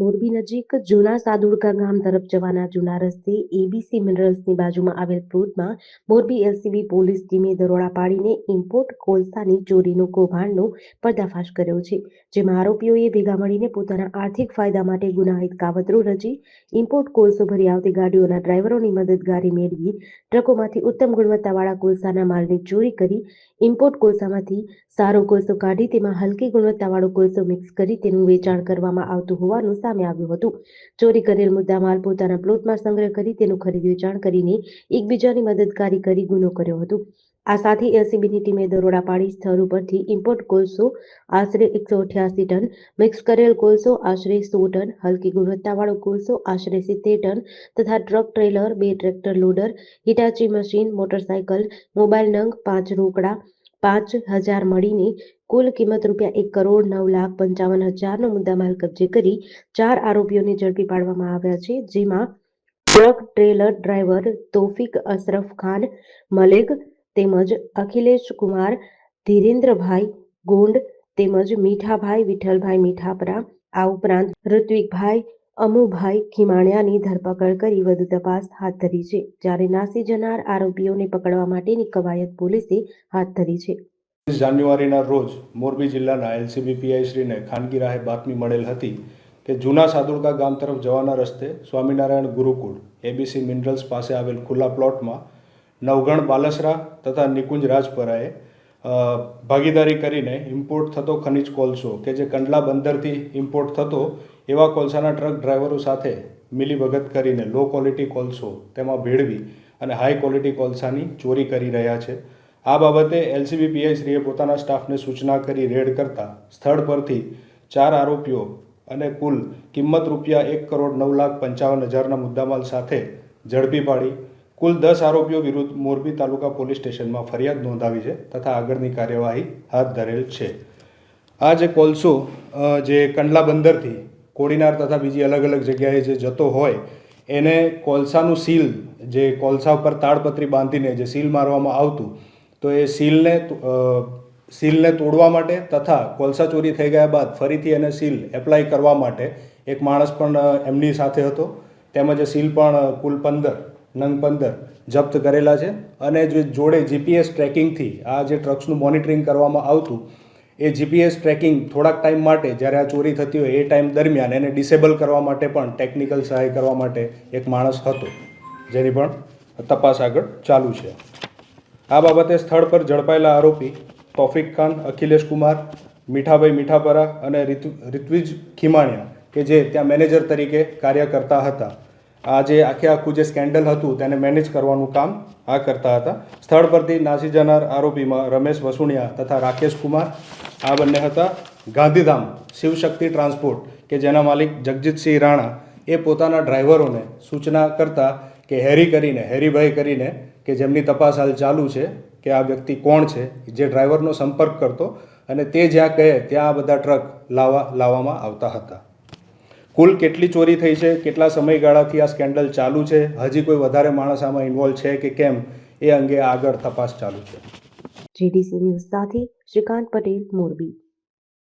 મોરબી નજીક જૂના સાદુડકા ગામ તરફ જવાના જૂના રસ્તે એબીસી મિનરલ્સની બાજુમાં આવેલ પ્લોટમાં મોરબી એલસીબી પોલીસ ટીમે દરોડા પાડીને ઇમ્પોર્ટ કોલસાની ચોરીનું કૌભાંડનો પર્દાફાશ કર્યો છે, જેમાં આરોપીઓએ ભેગા મળીને પોતાના આર્થિક ફાયદા માટે ગુનાહિત કાવતરો રચી ઇમ્પોર્ટ કોલસો ભરી આવતી ગાડીઓના ડ્રાઈવરોની મદદગારી મેળવી ટ્રકોમાંથી ઉત્તમ ગુણવત્તાવાળા કોલસાના માલની ચોરી કરી ઇમ્પોર્ટ કોલસામાંથી સારો કોલસો કાઢી તેમાં હલકી ગુણવત્તાવાળો કોલસો મિક્સ કરી તેનું વેચાણ કરવામાં આવતું હોવાનું સામે આવ્યું હતું. ચોરી કરેલ મુદ્દામાલ પોતાના પ્લોટમાં સંગ્રહ કરી તેનું ખરીદ વેચાણ કરીને એકબીજાની મદદગારી કરી ગુનો કર્યો હતો. આ સાથે એલસીબીની ટીમે દરોડા પાડી સ્થળ ઉપરથી ઇમ્પોર્ટ કોલસો આશરે એકસો અઠ્યાસી ટન મિક્સ કરેલ કોલસો આશરે સો ટન, હલકી ગુણવત્તાવાળો કોલસો આશરે સિત્તેર ટન તથા ટ્રક ટ્રેલર, બે tractor loader, Hitachi machine, motorcycle, mobile નંગ, પાંચ રોકડા પાંચ હજાર મળીને કુલ કિંમત રૂપિયા એક કરોડ નવ લાખ પંચાવન હજારનો મુદ્દામાલ કબજે કરી ચાર આરોપીઓને ઝડપી પાડવામાં આવ્યા છે, જેમાં truck trailer driver Tofik Ashraf Khan, Malek તેમજ અખિલેશ કુમાર, ધીરેન્દ્રભાઈ ગોંડ તેમજ મીઠાભાઈ, વિઠ્ઠલભાઈ મીઠાપરા, આ ઉપરાંત ઋત્વિકભાઈ અમુભાઈ ખીમાણિયાની ધરપકડ કરી વધુ તપાસ હાથ ધરી છે, જ્યારે નાસી જનાર આરોપીઓને પકડવા માટેની કવાયત પોલીસે હાથ ધરી છે. જાન્યુઆરીના રોજ મોરબી જિલ્લાના એલસીબી પીઆઈશ્રીને ખાનગી રાહે બાતમી મળેલ હતી કે જૂના સાદુડકા ગામ તરફ જવાના રસ્તે સ્વામિનારાયણ ગુરુકુળ, એબીસી મિનરલ્સ પાસે આવેલ ખુલ્લા પ્લોટમાં નવગણ બાલસરા તથા નિકુંજ રાજપરાએ ભાગીદારી કરીને ઇમ્પોર્ટ થતો ખનિજ કોલસો કે જે કંડલા બંદરથી ઇમ્પોર્ટ થતો એવા કોલસાના ટ્રક ડ્રાઈવરો સાથે મિલીભગત કરીને લો ક્વોલિટી કોલસો તેમાં ભેળવી અને હાઈ ક્વોલિટી કોલસાની ચોરી કરી રહ્યા છે. આ બાબતે એલસીબી પીઆઈશ્રીએ પોતાના સ્ટાફને સૂચના કરી રેડ કરતા સ્થળ પરથી ચાર આરોપીઓ અને કુલ કિંમત રૂપિયા એક કરોડ નવ લાખ પંચાવન હજારના મુદ્દામાલ સાથે ઝડપી પાડી કુલ દસ આરોપીઓ વિરુદ્ધ મોરબી તાલુકા પોલીસ સ્ટેશનમાં ફરિયાદ નોંધાવી છે તથા આગળની કાર્યવાહી હાથ ધરેલ છે. આ જે કોલસો જે કંડલા બંદરથી કોડીનાર તથા બીજી અલગ અલગ જગ્યાએ જે જતો હોય, એને કોલસાનું સીલ, જે કોલસા ઉપર તાડપત્રી બાંધીને જે સીલ મારવામાં આવતું, તો એ સીલને સીલને તોડવા માટે તથા કોલસા ચોરી થઈ ગયા બાદ ફરીથી એને સીલ એપ્લાય કરવા માટે એક માણસ પણ એમની સાથે હતો. તેમજ સીલ પણ કુલ પંદર નંગ પંદર જપ્ત કરેલા છે. અને જે જોડે જીપીએસ ટ્રેકિંગથી આ જે ટ્રક્સનું મોનિટરિંગ કરવામાં આવતું, એ જીપીએસ ટ્રેકિંગ થોડાક ટાઈમ માટે જ્યારે આ ચોરી થતી હોય એ ટાઈમ દરમિયાન એને ડિસેબલ કરવા માટે પણ ટેકનિકલ સહાય કરવા માટે એક માણસ હતો, જેની પણ તપાસ આગળ ચાલુ છે. આ બાબતે સ્થળ પર ઝડપાયેલા આરોપી તોફિક ખાન, અખિલેશ કુમાર, મીઠાભાઈ મીઠાપરા અને રિતુ, રિત્વિજ ખીમાણિયા, કે જે ત્યાં મેનેજર તરીકે કાર્ય કરતા હતા. આ જે આખે આખું જે સ્કેન્ડલ હતું તેને મેનેજ કરવાનું કામ આ કરતા હતા. સ્થળ પરથી નાસી જનાર આરોપીમાં રમેશ વસુણિયા તથા રાકેશ કુમાર આ બંને હતા. ગાંધીધામ શિવશક્તિ ટ્રાન્સપોર્ટ કે જેના માલિક જગજીતસિંહ રાણા એ પોતાના ડ્રાઈવરોને સૂચના કરતા કે હેરી કરીને, હેરીભાઈ કરીને કે જેમની તપાસ હાલ ચાલુ છે કે આ વ્યક્તિ કોણ છે જે ડ્રાઈવરનો સંપર્ક કરતો અને તે જ્યાં કહે ત્યાં આ બધા ટ્રક લાવવા, લાવવામાં આવતા હતા. કુલ કેટલી ચોરી થઈ છે, કેટલા સમયગાળાથી આ સ્કેન્ડલ ચાલુ છે, હજી કોઈ વધારે માણસ આમાં ઇન્વોલ્વ છે કે કેમ, એ અંગે આગળ તપાસ ચાલુ છે. જીડીસી ન્યૂઝ સાથે શ્રીકાંત પટેલ, મોરબી.